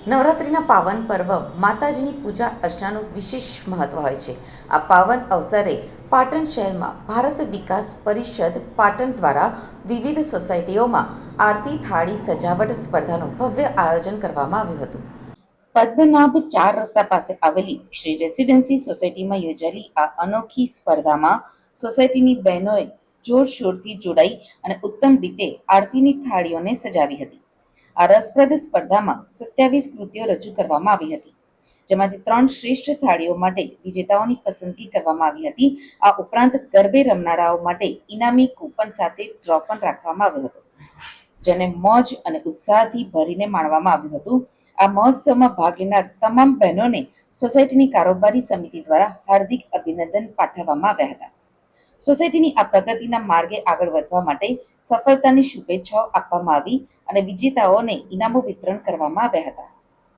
નવરાત્રિના પાવન પર્વ માતાજીની પૂજા અર્ચનાનું વિશેષ મહત્વ હોય છે. આ પાવન અવસરે પાટણ શહેરમાં ભારત વિકાસ પરિષદ પાટણ દ્વારા વિવિધ સોસાયટીઓમાં આરતી, થાળી, સજાવટ, સ્પર્ધાનું ભવ્ય આયોજન કરવામાં આવ્યું હતું. પદ્મનાભ ચાર રસ્તા પાસે આવેલી શ્રી રેસિડેન્સી સોસાયટીમાં યોજાયેલી આ અનોખી સ્પર્ધામાં સોસાયટીની બહેનોએ જોરશોરથી જોડાઈ અને ઉત્તમ રીતે આરતીની થાળીઓને સજાવી હતી. આ રસપ્રદ સ્પર્ધામાં સત્યાવીસ કૃતિઓ રજૂ કરવામાં આવી હતી, જેમાંથી ત્રણ શ્રેષ્ઠ થાળીઓ માટે વિજેતાઓની પસંદગી કરવામાં આવી હતી. આ ઉપરાંત ગરબે રમનારાઓ માટે ઇનામી કૂપન સાથે ડ્રો પણ રાખવામાં આવ્યો હતો, જેને મોજ અને ઉત્સાહથી ભરીને માણવામાં આવ્યું હતું. આ મહોત્સવમાં ભાગ લેનાર તમામ બહેનોને સોસાયટીની કારોબારી સમિતિ દ્વારા હાર્દિક અભિનંદન પાઠવવામાં આવ્યા હતા. સોસાયટીની આ પ્રગતિના માર્ગે આગળ વધવા માટે સફળતાની શુભેચ્છાઓ આપવામાં આવી અને વિજેતાઓને ઇનામો વિતરણ કરવામાં આવ્યા હતા.